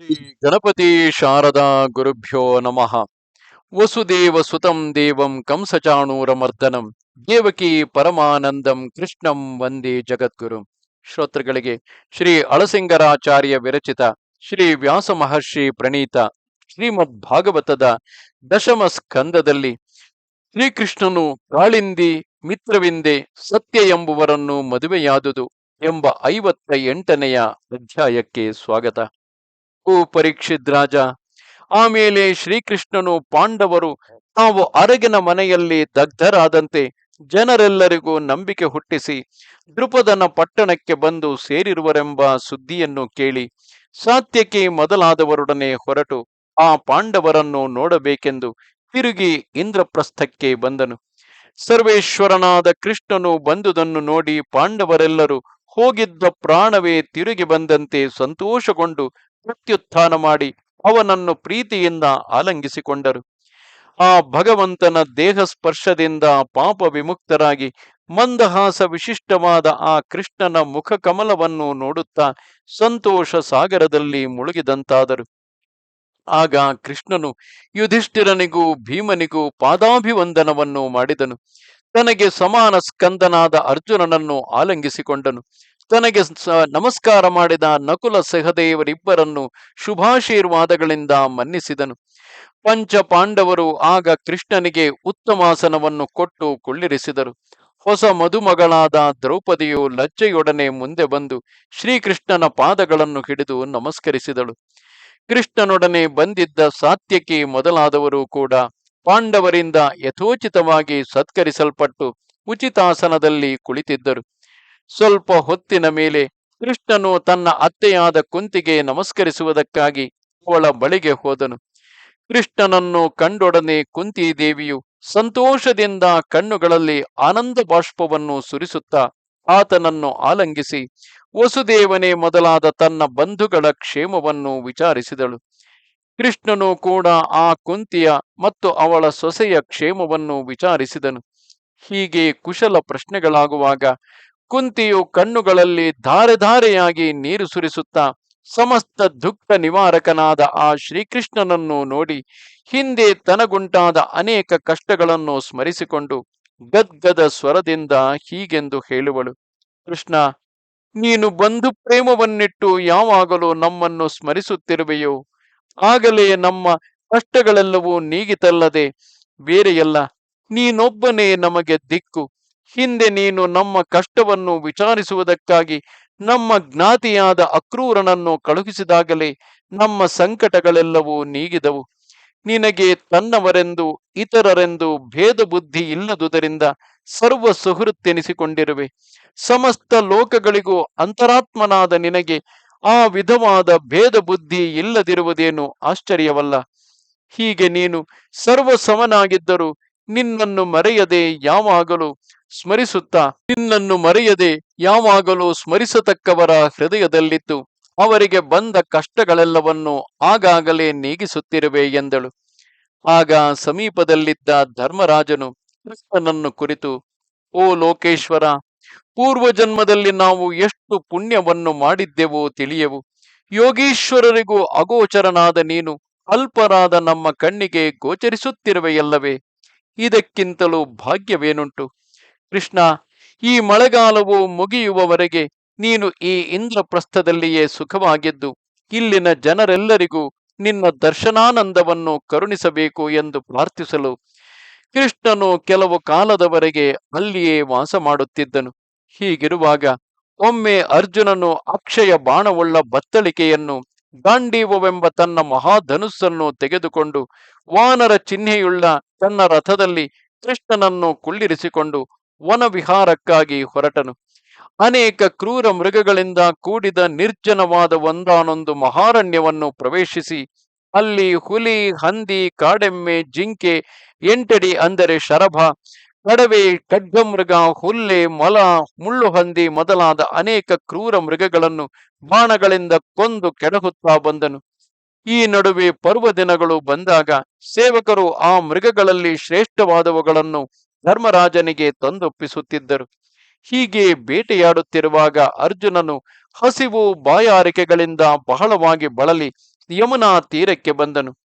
ಶ್ರೀ ಗಣಪತಿ ಶಾರದಾ ಗುರುಭ್ಯೋ ನಮಃ. ವಸುದೇವ ಸುತಂ ದೇವಂ ಕಂಸಚಾಣೂರಮರ್ದನಂ. ದೇವಕಿ ಪರಮಾನಂದಂ ಕೃಷ್ಣಂ ವಂದೇ ಜಗದ್ಗುರು. ಶ್ರೋತೃಗಳಿಗೆ ಶ್ರೀ ಅಳಸಿಂಗರಾಚಾರ್ಯ ವಿರಚಿತ ಶ್ರೀ ವ್ಯಾಸ ಮಹರ್ಷಿ ಪ್ರಣೀತ ಶ್ರೀಮದ್ ಭಾಗವತದ ದಶಮ ಸ್ಕಂದದಲ್ಲಿ ಶ್ರೀಕೃಷ್ಣನು ಕಾಳಿಂದಿ ಮಿತ್ರವಿಂದೆ ಸತ್ಯ ಎಂಬುವರನ್ನು ಮದುವೆಯಾದುದು ಎಂಬ ಐವತ್ತ ಎಂಟನೆಯ ಅಧ್ಯಾಯಕ್ಕೆ ಸ್ವಾಗತ. ಓ ಪರೀಕ್ಷಿತ್ ರಾಜ ಆಮೇಲೆ ಶ್ರೀಕೃಷ್ಣನು ಪಾಂಡವರು ತಾವು ಅರಗಿನ ಮನೆಯಲ್ಲಿ ದಗ್ಧರಾದಂತೆ ಜನರೆಲ್ಲರಿಗೂ ನಂಬಿಕೆ ಹುಟ್ಟಿಸಿ ದೃಪದನ ಪಟ್ಟಣಕ್ಕೆ ಬಂದು ಸೇರಿರುವರೆಂಬ ಸುದ್ದಿಯನ್ನು ಕೇಳಿ ಸಾತ್ಯಕ್ಕೆ ಮೊದಲಾದವರೊಡನೆ ಹೊರಟು ಆ ಪಾಂಡವರನ್ನು ನೋಡಬೇಕೆಂದು ತಿರುಗಿ ಇಂದ್ರಪ್ರಸ್ಥಕ್ಕೆ ಬಂದನು. ಸರ್ವೇಶ್ವರನಾದ ಕೃಷ್ಣನು ಬಂದುದನ್ನು ನೋಡಿ ಪಾಂಡವರೆಲ್ಲರೂ ಹೋಗಿದ್ದ ಪ್ರಾಣವೇ ತಿರುಗಿ ಬಂದಂತೆ ಸಂತೋಷಗೊಂಡು ಪ್ರತ್ಯುತ್ಥಾನ ಮಾಡಿ ಅವನನ್ನು ಪ್ರೀತಿಯಿಂದ ಆಲಂಗಿಸಿಕೊಂಡರು. ಆ ಭಗವಂತನ ದೇಹ ಸ್ಪರ್ಶದಿಂದ ಪಾಪ ವಿಮುಕ್ತರಾಗಿ ಮಂದಹಾಸ ವಿಶಿಷ್ಟವಾದ ಆ ಕೃಷ್ಣನ ಮುಖ ಕಮಲವನ್ನು ನೋಡುತ್ತಾ ಸಂತೋಷ ಸಾಗರದಲ್ಲಿ ಮುಳುಗಿದಂತಾದರು. ಆಗ ಕೃಷ್ಣನು ಯುಧಿಷ್ಠಿರನಿಗೂ ಭೀಮನಿಗೂ ಪಾದಾಭಿವಂದನವನ್ನು ಮಾಡಿದನು. ತನಗೆ ಸಮಾನ ಸ್ಕಂದನಾದ ಅರ್ಜುನನನ್ನು ಆಲಂಗಿಸಿಕೊಂಡನು. ತನಗೆ ನಮಸ್ಕಾರ ಮಾಡಿದ ನಕುಲ ಸಹದೇವರಿಬ್ಬರನ್ನು ಶುಭಾಶೀರ್ವಾದಗಳಿಂದ ಮನ್ನಿಸಿದನು. ಪಂಚ ಪಾಂಡವರು ಆಗ ಕೃಷ್ಣನಿಗೆ ಉತ್ತಮಾಸನವನ್ನು ಕೊಟ್ಟು ಕುಳ್ಳಿರಿಸಿದರು. ಹೊಸ ಮದುಮಗಳಾದ ದ್ರೌಪದಿಯು ಲಜ್ಜೆಯೊಡನೆ ಮುಂದೆ ಬಂದು ಶ್ರೀಕೃಷ್ಣನ ಪಾದಗಳನ್ನು ಹಿಡಿದು ನಮಸ್ಕರಿಸಿದಳು. ಕೃಷ್ಣನೊಡನೆ ಬಂದಿದ್ದ ಸಾತ್ಯಕಿ ಮೊದಲಾದವರು ಕೂಡ ಪಾಂಡವರಿಂದ ಯಥೋಚಿತವಾಗಿ ಸತ್ಕರಿಸಲ್ಪಟ್ಟು ಉಚಿತಾಸನದಲ್ಲಿ ಕುಳಿತಿದ್ದರು. ಸ್ವಲ್ಪ ಹೊತ್ತಿನ ಮೇಲೆ ಕೃಷ್ಣನು ತನ್ನ ಅತ್ತೆಯಾದ ಕುಂತಿಗೆ ನಮಸ್ಕರಿಸುವುದಕ್ಕಾಗಿ ಅವಳ ಬಳಿಗೆ ಹೋದನು. ಕೃಷ್ಣನನ್ನು ಕಂಡೊಡನೆ ಕುಂತಿ ದೇವಿಯು ಸಂತೋಷದಿಂದ ಕಣ್ಣುಗಳಲ್ಲಿ ಆನಂದ ಬಾಷ್ಪವನ್ನು ಸುರಿಸುತ್ತಾ ಆತನನ್ನು ಆಲಂಗಿಸಿ ವಸುದೇವನೇ ಮೊದಲಾದ ತನ್ನ ಬಂಧುಗಳ ಕ್ಷೇಮವನ್ನು ವಿಚಾರಿಸಿದಳು. ಕೃಷ್ಣನು ಕೂಡ ಆ ಕುಂತಿಯ ಮತ್ತು ಅವಳ ಸೊಸೆಯ ಕ್ಷೇಮವನ್ನು ವಿಚಾರಿಸಿದನು. ಹೀಗೆ ಕುಶಲ ಪ್ರಶ್ನೆಗಳಾಗುವಾಗ ಕುಂತಿಯು ಕಣ್ಣುಗಳಲ್ಲಿ ಧಾರೆ ಧಾರೆಯಾಗಿ ನೀರು ಸುರಿಸುತ್ತಾ ಸಮಸ್ತ ದುಃಖ ನಿವಾರಕನಾದ ಆ ಶ್ರೀಕೃಷ್ಣನನ್ನು ನೋಡಿ ಹಿಂದೆ ತನಗುಂಟಾದ ಅನೇಕ ಕಷ್ಟಗಳನ್ನು ಸ್ಮರಿಸಿಕೊಂಡು ಗದ್ಗದ ಸ್ವರದಿಂದ ಹೀಗೆಂದು ಹೇಳುವಳು. ಕೃಷ್ಣ, ನೀನು ಬಂಧು ಪ್ರೇಮವನ್ನಿಟ್ಟು ಯಾವಾಗಲೂ ನಮ್ಮನ್ನು ಸ್ಮರಿಸುತ್ತಿರುವೆಯೋ? ಆಗಲೇ ನಮ್ಮ ಕಷ್ಟಗಳೆಲ್ಲವೂ ನೀಗಿತಲ್ಲದೆ ಬೇರೆಯಲ್ಲ ನೀನೊಬ್ಬನೇ ನಮಗೆ ದಿಕ್ಕು. ಹಿಂದೆ ನೀನು ನಮ್ಮ ಕಷ್ಟವನ್ನು ವಿಚಾರಿಸುವುದಕ್ಕಾಗಿ ನಮ್ಮ ಜ್ಞಾತಿಯಾದ ಅಕ್ರೂರನನ್ನು ಕಳುಹಿಸಿದಾಗಲೇ ನಮ್ಮ ಸಂಕಟಗಳೆಲ್ಲವೂ ನೀಗಿದವು. ನಿನಗೆ ತನ್ನವರೆಂದು, ಇತರರೆಂದು ಭೇದ ಬುದ್ಧಿ ಇಲ್ಲದುದರಿಂದ ಸರ್ವ ಸುಹೃತ್ತೆನಿಸಿಕೊಂಡಿರುವೆ. ಸಮಸ್ತ ಲೋಕಗಳಿಗೂ ಅಂತರಾತ್ಮನಾದ ನಿನಗೆ ಆ ವಿಧವಾದ ಭೇದ ಬುದ್ಧಿ ಇಲ್ಲದಿರುವುದೇನು ಆಶ್ಚರ್ಯವಲ್ಲ? ಹೀಗೆ ನೀನು ಸರ್ವ ಸಮನಾಗಿದ್ದರೂ ನಿನ್ನನ್ನು ಮರೆಯದೆ ಯಾವಾಗಲೂ ಸ್ಮರಿಸುತ್ತಾ, ನಿನ್ನನ್ನು ಮರೆಯದೆ ಯಾವಾಗಲೂ ಸ್ಮರಿಸತಕ್ಕವರ ಹೃದಯದಲ್ಲಿತ್ತು. ಅವರಿಗೆ ಬಂದ ಕಷ್ಟಗಳೆಲ್ಲವನ್ನು ಆಗಾಗಲೇ ನೀಗಿಸುತ್ತಿರುವೆ ಎಂದಳು. ಆಗ ಸಮೀಪದಲ್ಲಿದ್ದ ಧರ್ಮರಾಜನು ಕೃಷ್ಣನನ್ನು ಕುರಿತು, ಓ ಲೋಕೇಶ್ವರ ಪೂರ್ವ ಜನ್ಮದಲ್ಲಿ ನಾವು ಎಷ್ಟು ಪುಣ್ಯವನ್ನು ಮಾಡಿದ್ದೆವೋ ತಿಳಿಯವು. ಯೋಗೀಶ್ವರರಿಗೂ ಅಗೋಚರನಾದ ನೀನು ಅಲ್ಪರಾದ ನಮ್ಮ ಕಣ್ಣಿಗೆ ಗೋಚರಿಸುತ್ತಿರುವೆಯಲ್ಲವೇ? ಇದಕ್ಕಿಂತಲೂ ಭಾಗ್ಯವೇನುಂಟು? ಕೃಷ್ಣ, ಈ ಮಳೆಗಾಲವು ಮುಗಿಯುವವರೆಗೆ ನೀನು ಈ ಇಂದ್ರಪ್ರಸ್ಥದಲ್ಲಿಯೇ ಸುಖವಾಗಿದ್ದು, ಇಲ್ಲಿನ ಜನರೆಲ್ಲರಿಗೂ ನಿನ್ನ ದರ್ಶನಾನಂದವನ್ನು ಕರುಣಿಸಬೇಕು ಎಂದು ಪ್ರಾರ್ಥಿಸಲು ಕೃಷ್ಣನು ಕೆಲವು ಕಾಲದವರೆಗೆ ಅಲ್ಲಿಯೇ ವಾಸ ಮಾಡುತ್ತಿದ್ದನು. ಹೀಗಿರುವಾಗ ಒಮ್ಮೆ ಅರ್ಜುನನು ಅಕ್ಷಯ ಬಾಣವುಳ್ಳ ಬತ್ತಳಿಕೆಯನ್ನು ಗಾಂಡೀವವೆಂಬ ತನ್ನ ಮಹಾಧನುಸ್ಸನ್ನು ತೆಗೆದುಕೊಂಡು ವಾನರ ಚಿಹ್ನೆಯುಳ್ಳ ತನ್ನ ರಥದಲ್ಲಿ ಕೃಷ್ಣನನ್ನು ಕುಳ್ಳಿರಿಸಿಕೊಂಡು ವನವಿಹಾರಕ್ಕಾಗಿ ಹೊರಟನು. ಅನೇಕ ಕ್ರೂರ ಮೃಗಗಳಿಂದ ಕೂಡಿದ ನಿರ್ಜನವಾದ ಒಂದಾನೊಂದು ಮಹಾರಣ್ಯವನ್ನು ಪ್ರವೇಶಿಸಿ ಅಲ್ಲಿ ಹುಲಿ, ಹಂದಿ, ಕಾಡೆಮ್ಮೆ, ಜಿಂಕೆ, ಎಂಟಡಿ ಅಂದರೆ ಶರಭ, ಕಡವೆ, ಖಡ್ಗಮೃಗ, ಹುಲ್ಲೆ, ಮೊಲ ಮುಳ್ಳು ಹಂದಿ ಮೊದಲಾದ ಅನೇಕ ಕ್ರೂರ ಮೃಗಗಳನ್ನು ಬಾಣಗಳಿಂದ ಕೊಂದು ಕೆಡಹುತ್ತಾ ಬಂದನು. ಈ ನಡುವೆ ಪರ್ವ ದಿನಗಳು ಬಂದಾಗ ಸೇವಕರು ಆ ಮೃಗಗಳಲ್ಲಿ ಶ್ರೇಷ್ಠವಾದವುಗಳನ್ನು ಧರ್ಮರಾಜನಿಗೆ ತಂದೊಪ್ಪಿಸುತ್ತಿದ್ದರು. ಹೀಗೆ ಬೇಟೆಯಾಡುತ್ತಿರುವಾಗ ಅರ್ಜುನನು ಹಸಿವು ಬಾಯಾರಿಕೆಗಳಿಂದ ಬಹಳವಾಗಿ ಬಳಲಿ ಯಮುನಾ ತೀರಕ್ಕೆ ಬಂದನು.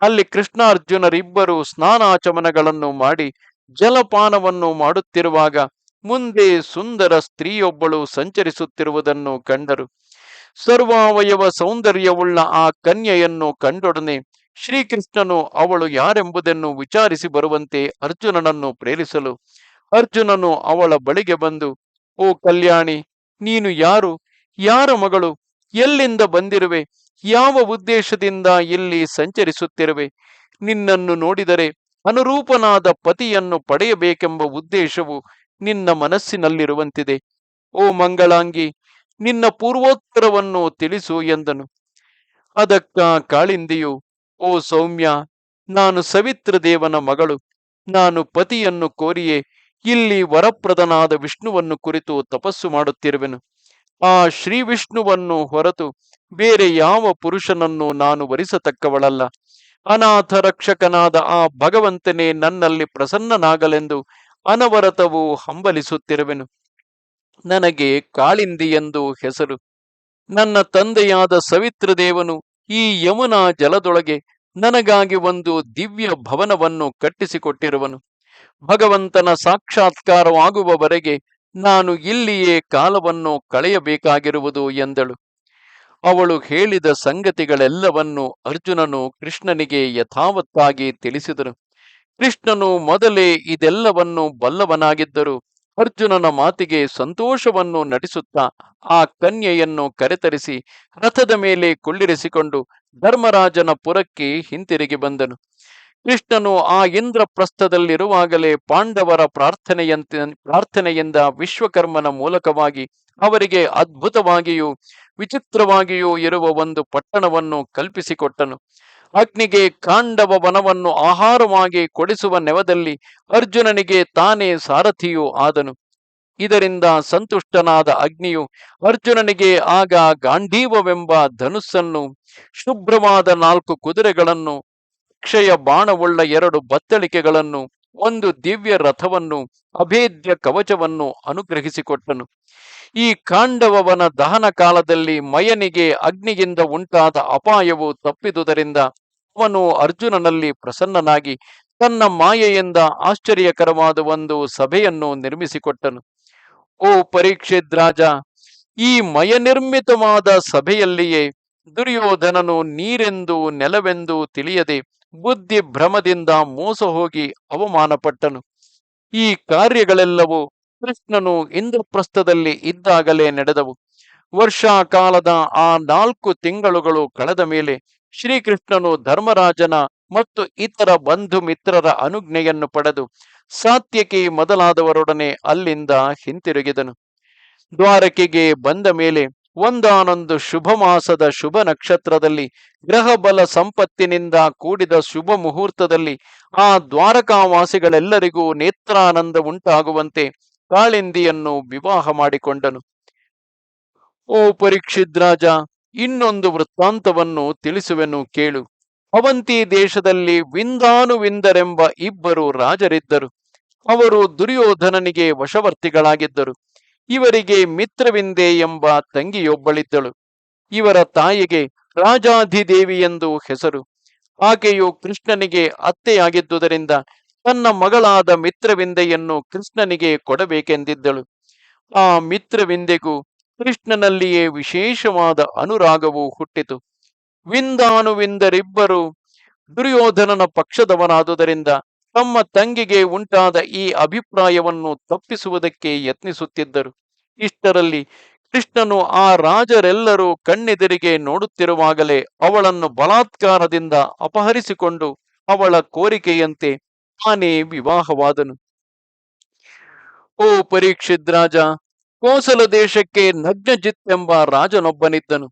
ಅಲ್ಲಿ ಕೃಷ್ಣಾರ್ಜುನರಿಬ್ಬರು ಸ್ನಾನಾಚಮನಗಳನ್ನು ಮಾಡಿ ಜಲಪಾನವನ್ನು ಮಾಡುತ್ತಿರುವಾಗ ಮುಂದೆ ಸುಂದರ ಸ್ತ್ರೀಯೊಬ್ಬಳು ಸಂಚರಿಸುತ್ತಿರುವುದನ್ನು ಕಂಡರು. ಸರ್ವಾವಯವ ಸೌಂದರ್ಯವುಳ್ಳ ಆ ಕನ್ಯೆಯನ್ನು ಕಂಡೊಡನೆ ಶ್ರೀಕೃಷ್ಣನು ಅವಳು ಯಾರೆಂಬುದನ್ನು ವಿಚಾರಿಸಿ ಬರುವಂತೆ ಅರ್ಜುನನನ್ನು ಪ್ರೇರಿಸಲು. ಅರ್ಜುನನು ಅವಳ ಬಳಿಗೆ ಬಂದು, ಓ ಕಲ್ಯಾಣಿ, ನೀನು ಯಾರು? ಯಾರ ಮಗಳು? ಎಲ್ಲಿಂದ ಬಂದಿರುವೆ? ಯಾವ ಉದ್ದೇಶದಿಂದ ಇಲ್ಲಿ ಸಂಚರಿಸುತ್ತಿರುವೆ? ನಿನ್ನನ್ನು ನೋಡಿದರೆ ಅನುರೂಪನಾದ ಪತಿಯನ್ನು ಪಡೆಯಬೇಕೆಂಬ ಉದ್ದೇಶವು ನಿನ್ನ ಮನಸ್ಸಿನಲ್ಲಿರುವಂತಿದೆ. ಓ ಮಂಗಳಾಂಗಿ, ನಿನ್ನ ಪೂರ್ವೋತ್ತರವನ್ನು ತಿಳಿಸು ಎಂದನು. ಅದಕ್ಕ ಕಾಳಿಂದಿಯು, ಓ ಸೌಮ್ಯ, ನಾನು ಸವಿತ್ರ ದೇವನ ಮಗಳು, ನಾನು ಪತಿಯನ್ನು ಕೋರಿಯೇ, ಇಲ್ಲಿ ವರಪ್ರದನಾದ ವಿಷ್ಣುವನ್ನು ಕುರಿತು ತಪಸ್ಸು ಮಾಡುತ್ತಿರುವೆನು. ಆ ಶ್ರೀ ವಿಷ್ಣುವನ್ನು ಹೊರತು ಬೇರೆ ಯಾವ ಪುರುಷನನ್ನು ನಾನು ವರಿಸತಕ್ಕವಳಲ್ಲ. ಅನಾಥ ರಕ್ಷಕನಾದ ಆ ಭಗವಂತನೇ ನನ್ನಲ್ಲಿ ಪ್ರಸನ್ನನಾಗಲೆಂದು ಅನವರತವು ಹಂಬಲಿಸುತ್ತಿರುವೆನು. ನನಗೆ ಕಾಳಿಂದಿ ಎಂದು ಹೆಸರು. ನನ್ನ ತಂದೆಯಾದ ಸವಿತ್ರದೇವನು ಈ ಯಮುನಾ ಜಲದೊಳಗೆ ನನಗಾಗಿ ಒಂದು ದಿವ್ಯ ಭವನವನ್ನು ಕಟ್ಟಿಸಿಕೊಟ್ಟಿರುವನು. ಭಗವಂತನ ಸಾಕ್ಷಾತ್ಕಾರವಾಗುವವರೆಗೆ ನಾನು ಇಲ್ಲಿಯೇ ಕಾಲವನ್ನು ಕಳೆಯಬೇಕಾಗಿರುವುದು ಎಂದಳು. ಅವಳು ಹೇಳಿದ ಸಂಗತಿಗಳೆಲ್ಲವನ್ನು ಅರ್ಜುನನು ಕೃಷ್ಣನಿಗೆ ಯಥಾವತ್ತಾಗಿ ತಿಳಿಸಿದನು. ಕೃಷ್ಣನು ಮೊದಲೇ ಇದೆಲ್ಲವನ್ನು ಬಲ್ಲವನಾಗಿದ್ದರು. ಅರ್ಜುನನ ಮಾತಿಗೆ ಸಂತೋಷವನ್ನು ನಟಿಸುತ್ತಾ ಆ ಕನ್ಯೆಯನ್ನು ಕರೆತರಿಸಿ ರಥದ ಮೇಲೆ ಕುಳ್ಳಿರಿಸಿಕೊಂಡು ಧರ್ಮರಾಜನ ಪುರಕ್ಕೆ ಹಿಂತಿರುಗಿ ಬಂದನು. ಕೃಷ್ಣನು ಆ ಇಂದ್ರಪ್ರಸ್ಥದಲ್ಲಿರುವಾಗಲೇ ಪಾಂಡವರ ಪ್ರಾರ್ಥನೆಯಂತೆ, ಪ್ರಾರ್ಥನೆಯಿಂದ ವಿಶ್ವಕರ್ಮನ ಮೂಲಕವಾಗಿ ಅವರಿಗೆ ಅದ್ಭುತವಾಗಿಯೂ ವಿಚಿತ್ರವಾಗಿಯೂ ಇರುವ ಒಂದು ಪಟ್ಟಣವನ್ನು ಕಲ್ಪಿಸಿಕೊಟ್ಟನು. ಅಗ್ನಿಗೆ ಕಾಂಡವ ವನವನ್ನು ಆಹಾರವಾಗಿ ಕೊಡಿಸುವ ನೆವದಲ್ಲಿ ಅರ್ಜುನನಿಗೆ ತಾನೇ ಸಾರಥಿಯೂ ಆದನು. ಇದರಿಂದ ಸಂತುಷ್ಟನಾದ ಅಗ್ನಿಯು ಅರ್ಜುನನಿಗೆ ಆಗ ಗಾಂಧೀವವೆಂಬ ಧನುಸ್ಸನ್ನು, ಶುಭ್ರವಾದ ನಾಲ್ಕು ಕುದುರೆಗಳನ್ನು ಅಕ್ಷಯ ಬಾಣವುಳ್ಳ ಎರಡು ಬತ್ತಳಿಕೆಗಳನ್ನು, ಒಂದು ದಿವ್ಯ ರಥವನ್ನು, ಅಭೇದ್ಯ ಕವಚವನ್ನು ಅನುಗ್ರಹಿಸಿಕೊಟ್ಟನು. ಈ ಕಾಂಡವವನ ದಹನ ಕಾಲದಲ್ಲಿ ಮಯನಿಗೆ ಅಗ್ನಿಯಿಂದ ಉಂಟಾದ ಅಪಾಯವು ತಪ್ಪಿದುದರಿಂದ ಅವನು ಅರ್ಜುನನಲ್ಲಿ ಪ್ರಸನ್ನನಾಗಿ ತನ್ನ ಮಾಯೆಯಿಂದ ಆಶ್ಚರ್ಯಕರವಾದ ಒಂದು ಸಭೆಯನ್ನು ನಿರ್ಮಿಸಿಕೊಟ್ಟನು. ಓ ಪರೀಕ್ಷಿತ್ ರಾಜ, ಈ ಮಯನಿರ್ಮಿತವಾದ ಸಭೆಯಲ್ಲಿಯೇ ದುರ್ಯೋಧನನು ನೀರೆಂದು ನೆಲವೆಂದು ತಿಳಿಯದೆ ಬುದ್ಧಿ ಭ್ರಮದಿಂದ ಮೋಸ ಹೋಗಿ ಅವಮಾನಪಟ್ಟನು. ಈ ಕಾರ್ಯಗಳೆಲ್ಲವೂ ಕೃಷ್ಣನು ಇಂದ್ರಪ್ರಸ್ಥದಲ್ಲಿ ಇದ್ದಾಗಲೇ ನಡೆದವು. ವರ್ಷಾಕಾಲದ ಆ ನಾಲ್ಕು ತಿಂಗಳುಗಳು ಕಳೆದ ಮೇಲೆ ಶ್ರೀಕೃಷ್ಣನು ಧರ್ಮರಾಜನ ಮತ್ತು ಇತರ ಬಂಧು ಮಿತ್ರರ ಅನುಜ್ಞೆಯನ್ನು ಪಡೆದು ಸಾತ್ಯಕಿ ಮೊದಲಾದವರೊಡನೆ ಅಲ್ಲಿಂದ ಹಿಂತಿರುಗಿದನು. ದ್ವಾರಕೆಗೆ ಬಂದ ಮೇಲೆ ಒಂದಾನೊಂದು ಶುಭ ಮಾಸದ ಶುಭ ನಕ್ಷತ್ರದಲ್ಲಿ ಗ್ರಹ ಬಲ ಸಂಪತ್ತಿನಿಂದ ಕೂಡಿದ ಶುಭ ಮುಹೂರ್ತದಲ್ಲಿ ಆ ದ್ವಾರಕಾವಾಸಿಗಳೆಲ್ಲರಿಗೂ ನೇತ್ರಾನಂದ ಉಂಟಾಗುವಂತೆ ಕಾಳಿಂದಿಯನ್ನು ವಿವಾಹ ಮಾಡಿಕೊಂಡನು. ಓ ಪರೀಕ್ಷಿದ್ರಾಜ ಇನ್ನೊಂದು ವೃತ್ತಾಂತವನ್ನು ತಿಳಿಸುವೆನು ಕೇಳು. ಅವಂತಿ ದೇಶದಲ್ಲಿ ವಿಂದಾನುವಿಂದರೆಂಬ ಇಬ್ಬರು ರಾಜರಿದ್ದರು. ಅವರು ದುರ್ಯೋಧನನಿಗೆ ವಶವರ್ತಿಗಳಾಗಿದ್ದರು. ಇವರಿಗೆ ಮಿತ್ರವಿಂದೆ ಎಂಬ ತಂಗಿಯೊಬ್ಬಳಿದ್ದಳು. ಇವರ ತಾಯಿಗೆ ರಾಜಾಧಿದೇವಿ ಎಂದು ಹೆಸರು. ಆಕೆಯು ಕೃಷ್ಣನಿಗೆ ಅತ್ತೆಯಾಗಿದ್ದುದರಿಂದ ತನ್ನ ಮಗಳಾದ ಮಿತ್ರವಿಂದೆಯನ್ನು ಕೃಷ್ಣನಿಗೆ ಕೊಡಬೇಕೆಂದಿದ್ದಳು. ಆ ಮಿತ್ರವಿಂದೆಗೂ ಕೃಷ್ಣನಲ್ಲಿಯೇ ವಿಶೇಷವಾದ ಅನುರಾಗವು ಹುಟ್ಟಿತು. ವಿಂದಾನುವಿಂದರಿಬ್ಬರು ದುರ್ಯೋಧನನ ಪಕ್ಷದವನಾದುದರಿಂದ ತಮ್ಮ ತಂಗಿಗೆ ಉಂಟಾದ ಈ ಅಭಿಪ್ರಾಯವನ್ನು ತಪ್ಪಿಸುವುದಕ್ಕೆ ಯತ್ನಿಸುತ್ತಿದ್ದರು. ಇಷ್ಟರಲ್ಲಿ ಕೃಷ್ಣನು ಆ ರಾಜರೆಲ್ಲರೂ ಕಣ್ಣೆದುರಿಗೆ ನೋಡುತ್ತಿರುವಾಗಲೇ ಅವಳನ್ನು ಬಲಾತ್ಕಾರದಿಂದ ಅಪಹರಿಸಿಕೊಂಡು ಅವಳ ಕೋರಿಕೆಯಂತೆ ತಾನೇ ವಿವಾಹವಾದನು. ಓ ಪರೀಕ್ಷಿತ್ ರಾಜ ಕೋಸಲ ದೇಶಕ್ಕೆ ನಗ್ನಜಿತ್ ಎಂಬ ರಾಜನೊಬ್ಬನಿದ್ದನು.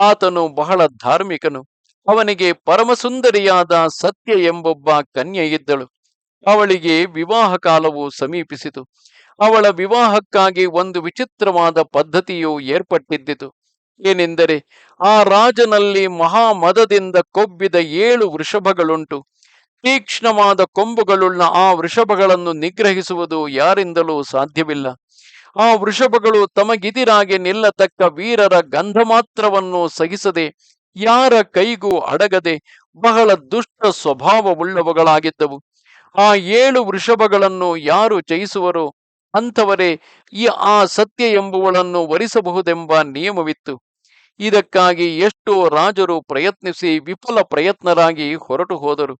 ಆತನು ಬಹಳ ಧಾರ್ಮಿಕನು. ಅವನಿಗೆ ಪರಮಸುಂದರಿಯಾದ ಸತ್ಯ ಎಂಬೊಬ್ಬ ಕನ್ಯೆ ಇದ್ದಳು ಅವಳಿಗೆ ವಿವಾಹ ಕಾಲವು ಸಮೀಪಿಸಿತು. ಅವಳ ವಿವಾಹಕ್ಕಾಗಿ ಒಂದು ವಿಚಿತ್ರವಾದ ಪದ್ಧತಿಯು ಏರ್ಪಟ್ಟಿದ್ದಿತು. ಏನೆಂದರೆ, ಆ ರಾಜನಲ್ಲಿ ಮಹಾಮದದಿಂದ ಕೊಬ್ಬಿದ ಏಳು ವೃಷಭಗಳುಂಟು. ತೀಕ್ಷ್ಣವಾದ ಕೊಂಬುಗಳುಳ್ಳ ಆ ವೃಷಭಗಳನ್ನು ನಿಗ್ರಹಿಸುವುದು ಯಾರಿಂದಲೂ ಸಾಧ್ಯವಿಲ್ಲ. ಆ ವೃಷಭಗಳು ತಮಗಿದಿರಾಗಿ ನಿಲ್ಲತಕ್ಕ ವೀರರ ಗಂಧ ಮಾತ್ರವನ್ನು ಸಹಿಸದೆ, ಯಾರ ಕೈಗೂ ಅಡಗದೆ ಬಹಳ ದುಷ್ಟ ಸ್ವಭಾವವುಳ್ಳವುಗಳಾಗಿದ್ದವು. ಆ ಏಳು ವೃಷಭಗಳನ್ನು ಯಾರು ಜಯಿಸುವರು? ಅಂಥವರೇ, ಈ ಆ ಸತ್ಯ ಎಂಬುವಳನ್ನು ವರಿಸಬಹುದೆಂಬ ನಿಯಮವಿತ್ತು. ಇದಕ್ಕಾಗಿ ಎಷ್ಟೋ ರಾಜರು ಪ್ರಯತ್ನಿಸಿ ವಿಫಲ ಪ್ರಯತ್ನರಾಗಿ ಹೊರಟು ಹೋದರು.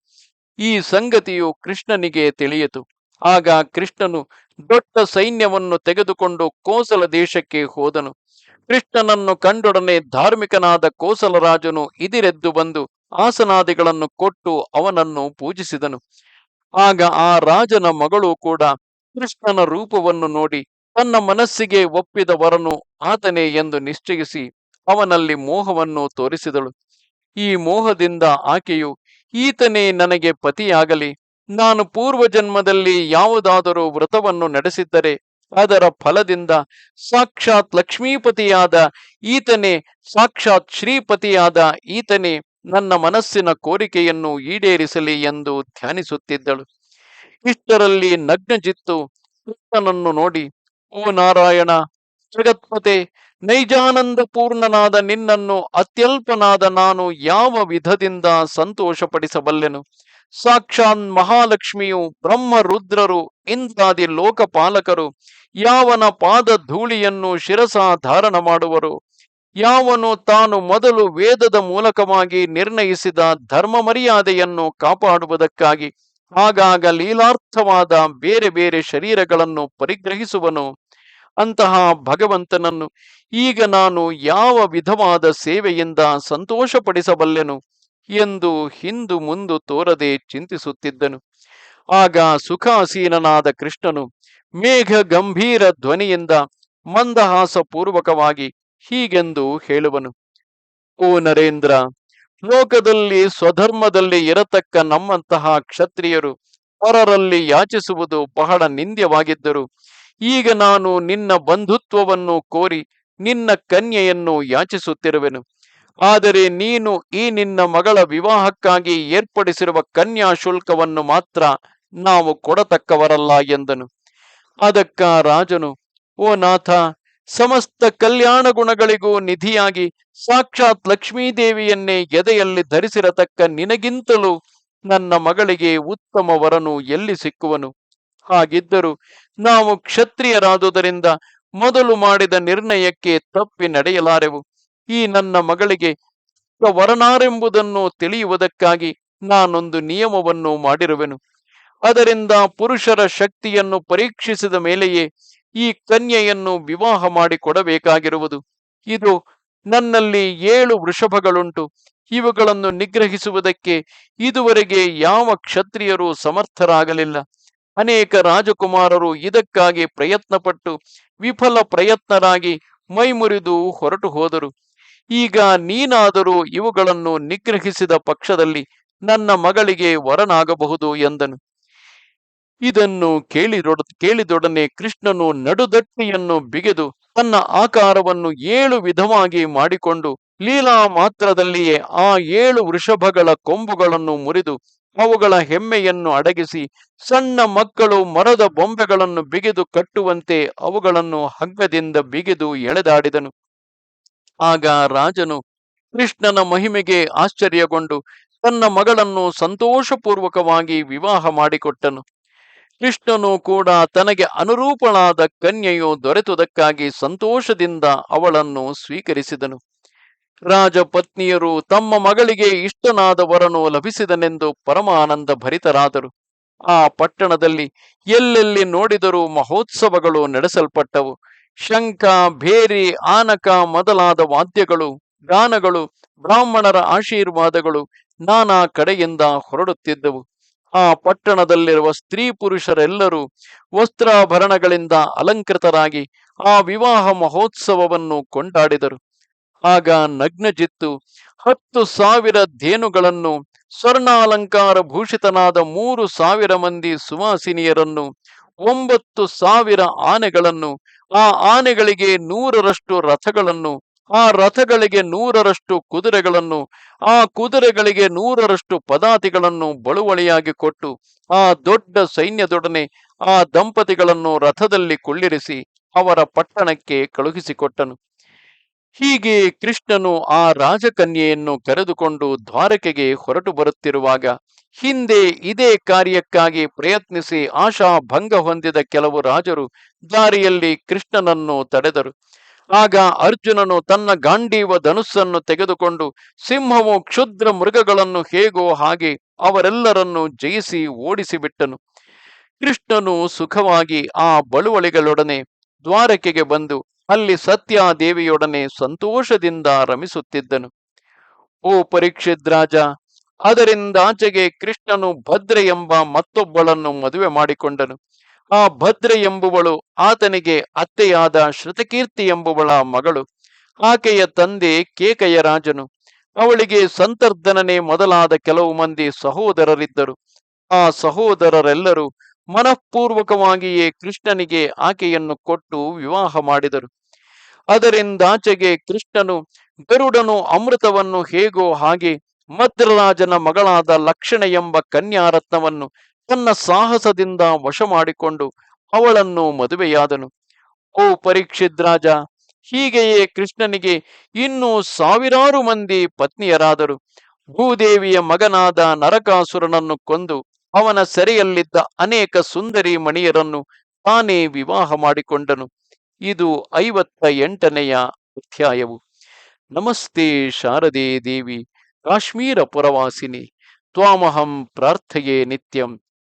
ಈ ಸಂಗತಿಯು ಕೃಷ್ಣನಿಗೆ ತಿಳಿಯಿತು. ಆಗ ಕೃಷ್ಣನು ದೊಡ್ಡ ಸೈನ್ಯವನ್ನು ತೆಗೆದುಕೊಂಡು ಕೋಸಲ ದೇಶಕ್ಕೆ ಹೋದನು. ಕೃಷ್ಣನನ್ನು ಕಂಡೊಡನೆ ಧಾರ್ಮಿಕನಾದ ಕೋಸಲರಾಜನು ಇದಿರೆದ್ದು ಬಂದು ಆಸನಾದಿಗಳನ್ನು ಕೊಟ್ಟು ಅವನನ್ನು ಪೂಜಿಸಿದನು. ಆಗ ಆ ರಾಜನ ಮಗಳು ಕೂಡ ಕೃಷ್ಣನ ರೂಪವನ್ನು ನೋಡಿ ತನ್ನ ಮನಸ್ಸಿಗೆ ಒಪ್ಪಿದ ವರನು ಆತನೇ ಎಂದು ನಿಶ್ಚಯಿಸಿ ಅವನಲ್ಲಿ ಮೋಹವನ್ನು ತೋರಿಸಿದಳು. ಈ ಮೋಹದಿಂದ ಆಕೆಯು, ಈತನೇ ನನಗೆ ಪತಿಯಾಗಲಿ. ನಾನು ಪೂರ್ವ ಜನ್ಮದಲ್ಲಿ ಯಾವುದಾದರೂ ವ್ರತವನ್ನು ನಡೆಸಿದ್ದರೆ ಅದರ ಫಲದಿಂದ ಸಾಕ್ಷಾತ್ ಲಕ್ಷ್ಮೀಪತಿಯಾದ ಈತನೇ, ಸಾಕ್ಷಾತ್ ಶ್ರೀಪತಿಯಾದ ಈತನೇ ನನ್ನ ಮನಸ್ಸಿನ ಕೋರಿಕೆಯನ್ನು ಈಡೇರಿಸಲಿ ಎಂದು ಧ್ಯಾನಿಸುತ್ತಿದ್ದಳು. ಇಷ್ಟರಲ್ಲಿ ನಗ್ನಜಿತ್ತು ಕೃಷ್ಣನನ್ನು ನೋಡಿ, ಓ ನಾರಾಯಣ, ಜಗತ್ಪತೆ ನೈಜಾನಂದ ಪೂರ್ಣನಾದ ನಿನ್ನನ್ನು ಅತ್ಯಲ್ಪನಾದ ನಾನು ಯಾವ ವಿಧದಿಂದ ಸಂತೋಷಪಡಿಸಬಲ್ಲೆನು? ಸಾಕ್ಷಾನ್ ಮಹಾಲಕ್ಷ್ಮಿಯು ಬ್ರಹ್ಮ ರುದ್ರರು ಇಂದ್ರಾದಿ ಲೋಕಪಾಲಕರು, ಯಾವನ ಪಾದ ಧೂಳಿಯನ್ನು ಶಿರಸ ಧಾರಣ ಮಾಡುವರು? ಯಾವನು ತಾನು ಮೊದಲು ವೇದದ ಮೂಲಕವಾಗಿ ನಿರ್ಣಯಿಸಿದ ಧರ್ಮ ಮರ್ಯಾದೆಯನ್ನು ಕಾಪಾಡುವುದಕ್ಕಾಗಿ ಆಗಾಗ ಲೀಲಾರ್ಥವಾದ ಬೇರೆ ಬೇರೆ ಶರೀರಗಳನ್ನು ಪರಿಗ್ರಹಿಸುವನು. ಅಂತಹ ಭಗವಂತನನ್ನು ಈಗ ನಾನು ಯಾವ ವಿಧವಾದ ಸೇವೆಯಿಂದ ಸಂತೋಷಪಡಿಸಬಲ್ಲೆನು ಎಂದು ಹಿಂದು ಮುಂದು ತೋರದೆ ಚಿಂತಿಸುತ್ತಿದ್ದನು. ಆಗ ಸುಖಾಸೀನನಾದ ಕೃಷ್ಣನು ಮೇಘ ಗಂಭೀರ ಧ್ವನಿಯಿಂದ ಮಂದಹಾಸಪೂರ್ವಕವಾಗಿ ಹೀಗೆಂದು ಹೇಳುವನು, ಓ ನರೇಂದ್ರ, ಲೋಕದಲ್ಲಿ ಸ್ವಧರ್ಮದಲ್ಲಿ ಇರತಕ್ಕ ನಮ್ಮಂತಹ ಕ್ಷತ್ರಿಯರು ಪರರಲ್ಲಿ ಯಾಚಿಸುವುದು ಬಹಳ ನಿಂದ್ಯವಾಗಿದ್ದರು. ಈಗ ನಾನು ನಿನ್ನ ಬಂಧುತ್ವವನ್ನು ಕೋರಿ ನಿನ್ನ ಕನ್ಯೆಯನ್ನು ಯಾಚಿಸುತ್ತಿರುವೆನು. ಆದರೆ ನೀನು ಈ ನಿನ್ನ ಮಗಳ ವಿವಾಹಕ್ಕಾಗಿ ಏರ್ಪಡಿಸಿರುವ ಕನ್ಯಾ ಶುಲ್ಕವನ್ನು ಮಾತ್ರ ನಾವು ಕೊಡತಕ್ಕವರಲ್ಲ ಎಂದನು. ಅದಕ್ಕ ರಾಜನು, ಓ ನಾಥ ಸಮಸ್ತ ಕಲ್ಯಾಣ ಗುಣಗಳಿಗೂ ನಿಧಿಯಾಗಿ ಸಾಕ್ಷಾತ್ ಲಕ್ಷ್ಮೀದೇವಿಯನ್ನೇ ಎದೆಯಲ್ಲಿ ಧರಿಸಿರತಕ್ಕ ನಿನಗಿಂತಲೂ ನನ್ನ ಮಗಳಿಗೆ ಉತ್ತಮ ವರನು ಎಲ್ಲಿ ಸಿಕ್ಕುವನು? ಹಾಗಿದ್ದರೂ ನಾವು ಕ್ಷತ್ರಿಯರಾದುದರಿಂದ ಮೊದಲು ಮಾಡಿದ ನಿರ್ಣಯಕ್ಕೆ ತಪ್ಪಿ ನಡೆಯಲಾರೆವು. ಈ ನನ್ನ ಮಗಳಿಗೆ ವರನಾರೆಂಬುದನ್ನು ತಿಳಿಯುವುದಕ್ಕಾಗಿ ನಾನೊಂದು ನಿಯಮವನ್ನು ಮಾಡಿರುವೆನು. ಅದರಿಂದ ಪುರುಷರ ಶಕ್ತಿಯನ್ನು ಪರೀಕ್ಷಿಸಿದ ಮೇಲೆಯೇ ಈ ಕನ್ಯೆಯನ್ನು ವಿವಾಹ ಮಾಡಿ ಕೊಡಬೇಕಾಗಿರುವುದು. ಇದು ನನ್ನಲ್ಲಿ ಏಳು ವೃಷಭಗಳುಂಟು. ಇವುಗಳನ್ನು ನಿಗ್ರಹಿಸುವುದಕ್ಕೆ ಇದುವರೆಗೆ ಯಾವ ಕ್ಷತ್ರಿಯರು ಸಮರ್ಥರಾಗಲಿಲ್ಲ. ಅನೇಕ ರಾಜಕುಮಾರರು ಇದಕ್ಕಾಗಿ ಪ್ರಯತ್ನಪಟ್ಟು ವಿಫಲ ಪ್ರಯತ್ನರಾಗಿ ಮೈಮುರಿದು ಹೊರಟು ಹೋದರು. ಈಗ ನೀನಾದರೂ ಇವುಗಳನ್ನು ನಿಗ್ರಹಿಸಿದ ಪಕ್ಷದಲ್ಲಿ ನನ್ನ ಮಗಳಿಗೆ ವರನಾಗಬಹುದು ಎಂದನು. ಇದನ್ನು ಕೇಳಿದೊಡ ಕೇಳಿದೊಡನೆ ಕೃಷ್ಣನು ನಡುದಟ್ಟಿಯನ್ನು ಬಿಗೆದು ತನ್ನ ಆಕಾರವನ್ನು ಏಳು ವಿಧವಾಗಿ ಮಾಡಿಕೊಂಡು ಲೀಲಾ ಮಾತ್ರದಲ್ಲಿಯೇ ಆ ಏಳು ವೃಷಭಗಳ ಕೊಂಬುಗಳನ್ನು ಮುರಿದು ಅವುಗಳ ಹೆಮ್ಮೆಯನ್ನು ಅಡಗಿಸಿ ಸಣ್ಣ ಮಕ್ಕಳು ಮರದ ಬೊಂಬೆಗಳನ್ನು ಬಿಗಿದು ಕಟ್ಟುವಂತೆ ಅವುಗಳನ್ನು ಹಗ್ಗದಿಂದ ಬಿಗಿದು ಎಳೆದಾಡಿದನು. ಆಗ ರಾಜನು ಕೃಷ್ಣನ ಮಹಿಮೆಗೆ ಆಶ್ಚರ್ಯಗೊಂಡು ತನ್ನ ಮಗಳನ್ನು ಸಂತೋಷಪೂರ್ವಕವಾಗಿ ವಿವಾಹ ಮಾಡಿಕೊಟ್ಟನು. ಕೃಷ್ಣನು ಕೂಡ ತನಗೆ ಅನುರೂಪಳಾದ ಕನ್ಯೆಯು ದೊರೆತುದಕ್ಕಾಗಿ ಸಂತೋಷದಿಂದ ಅವಳನ್ನು ಸ್ವೀಕರಿಸಿದನು. ರಾಜಪತ್ನಿಯರು ತಮ್ಮ ಮಗಳಿಗೆ ಇಷ್ಟನಾದ ವರನು ಲಭಿಸಿದನೆಂದು ಪರಮಾನಂದ ಭರಿತರಾದರು. ಆ ಪಟ್ಟಣದಲ್ಲಿ ಎಲ್ಲೆಲ್ಲಿ ನೋಡಿದರೂ ಮಹೋತ್ಸವಗಳು ನಡೆಸಲ್ಪಟ್ಟವು. ಶಂಖ, ಭೇರಿ, ಆನಕ ಮೊದಲಾದ ವಾದ್ಯಗಳು, ಗಾನಗಳು, ಬ್ರಾಹ್ಮಣರ ಆಶೀರ್ವಾದಗಳು ನಾನಾ ಕಡೆಯಿಂದ ಹೊರಡುತ್ತಿದ್ದವು. ಆ ಪಟ್ಟಣದಲ್ಲಿರುವ ಸ್ತ್ರೀ ಪುರುಷರೆಲ್ಲರೂ ವಸ್ತ್ರಾಭರಣಗಳಿಂದ ಅಲಂಕೃತರಾಗಿ ಆ ವಿವಾಹ ಮಹೋತ್ಸವವನ್ನು ಕೊಂಡಾಡಿದರು. ಆಗ ನಗ್ನಜಿತ್ತು. ಹತ್ತು ಸಾವಿರ ಧೇನುಗಳನ್ನು ಸ್ವರ್ಣಾಲಂಕಾರ ಭೂಷಿತನಾದ ಮೂರು ಸಾವಿರ ಮಂದಿ ಸುವಾಸಿನಿಯರನ್ನು, ಒಂಬತ್ತು ಸಾವಿರ ಆನೆಗಳನ್ನು, ಆ ಆನೆಗಳಿಗೆ ನೂರರಷ್ಟು ರಥಗಳನ್ನು ಆ ರಥಗಳಿಗೆ ನೂರರಷ್ಟು ಕುದುರೆಗಳನ್ನು, ಆ ಕುದುರೆಗಳಿಗೆ ನೂರರಷ್ಟು ಪದಾತಿಗಳನ್ನು ಬಳುವಳಿಯಾಗಿ ಕೊಟ್ಟು, ಆ ದೊಡ್ಡ ಸೈನ್ಯದೊಡನೆ ಆ ದಂಪತಿಗಳನ್ನು ರಥದಲ್ಲಿ ಕುಳ್ಳಿರಿಸಿ ಅವರ ಪಟ್ಟಣಕ್ಕೆ ಕಳುಹಿಸಿಕೊಟ್ಟನು. ಹೀಗೆ ಕೃಷ್ಣನು ಆ ರಾಜಕನ್ಯೆಯನ್ನು ಕರೆದುಕೊಂಡು ದ್ವಾರಕೆಗೆ ಹೊರಟು ಬರುತ್ತಿರುವಾಗ, ಹಿಂದೆ ಇದೇ ಕಾರ್ಯಕ್ಕಾಗಿ ಪ್ರಯತ್ನಿಸಿ ಆಶಾಭಂಗ ಹೊಂದಿದ ಕೆಲವು ರಾಜರು ದಾರಿಯಲ್ಲಿ ಕೃಷ್ಣನನ್ನು ತಡೆದರು. ಆಗ ಅರ್ಜುನನು ತನ್ನ ಗಾಂಡೀವ ಧನುಸ್ಸನ್ನು ತೆಗೆದುಕೊಂಡು ಸಿಂಹವು ಕ್ಷುದ್ರ ಮೃಗಗಳನ್ನು ಹೇಗೋ ಹಾಗೆ ಅವರೆಲ್ಲರನ್ನು ಜಯಿಸಿ ಓಡಿಸಿಬಿಟ್ಟನು. ಕೃಷ್ಣನು ಸುಖವಾಗಿ ಆ ಬಳುವಳಿಗಳೊಡನೆ ದ್ವಾರಕೆಗೆ ಬಂದು ಅಲ್ಲಿ ಸತ್ಯಾದೇವಿಯೊಡನೆ ಸಂತೋಷದಿಂದ ರಮಿಸುತ್ತಿದ್ದನು. ಓ ಪರೀಕ್ಷಿತ್ ರಾಜ, ಅದರಿಂದಾಚೆಗೆ ಕೃಷ್ಣನು ಭದ್ರೆ ಎಂಬ ಮತ್ತೊಬ್ಬಳನ್ನು ಮದುವೆ ಮಾಡಿಕೊಂಡನು. ಆ ಭದ್ರೆ ಎಂಬುವಳು ಆತನಿಗೆ ಅತ್ತೆಯಾದ ಶ್ರುತಕೀರ್ತಿ ಎಂಬುವಳ ಮಗಳು. ಆಕೆಯ ತಂದೆ ಕೇಕಯ ರಾಜನು. ಅವಳಿಗೆ ಸಂತರ್ಧನನೆ ಮೊದಲಾದ ಕೆಲವು ಮಂದಿ ಸಹೋದರರಿದ್ದರು. ಆ ಸಹೋದರರೆಲ್ಲರೂ ಮನಃಪೂರ್ವಕವಾಗಿಯೇ ಕೃಷ್ಣನಿಗೆ ಆಕೆಯನ್ನು ಕೊಟ್ಟು ವಿವಾಹ ಮಾಡಿದರು. ಅದರಿಂದಾಚೆಗೆ ಕೃಷ್ಣನು ಗರುಡನು ಅಮೃತವನ್ನು ಹೇಗೋ ಹಾಗೆ ಮದ್ರರಾಜನ ಮಗಳಾದ ಲಕ್ಷಣ ಎಂಬ ಕನ್ಯಾರತ್ನವನ್ನು ತನ್ನ ಸಾಹಸದಿಂದ ವಶ ಮಾಡಿಕೊಂಡು ಅವಳನ್ನು ಮದುವೆಯಾದನು. ಓ ಪರೀಕ್ಷಿತ್ ರಾಜ, ಹೀಗೆಯೇ ಕೃಷ್ಣನಿಗೆ ಇನ್ನೂ ಸಾವಿರಾರು ಮಂದಿ ಪತ್ನಿಯರಾದರು. ಭೂದೇವಿಯ ಮಗನಾದ ನರಕಾಸುರನನ್ನು ಕೊಂದು ಅವನ ಸೆರೆಯಲ್ಲಿದ್ದ ಅನೇಕ ಸುಂದರಿ ಮಣಿಯರನ್ನು ತಾನೇ ವಿವಾಹ ಮಾಡಿಕೊಂಡನು. ಇದು ಐವತ್ತ ಎಂಟನೆಯ ಅಧ್ಯಾಯವು. ನಮಸ್ತೆ ಶಾರದೆ ದೇವಿ, ಕಾಶ್ಮೀರ ಪುರವಾಸಿನಿ, ತ್ವಾಮಹಂ ಪ್ರಾರ್ಥೆಯೇ ನಿತ್ಯಂ.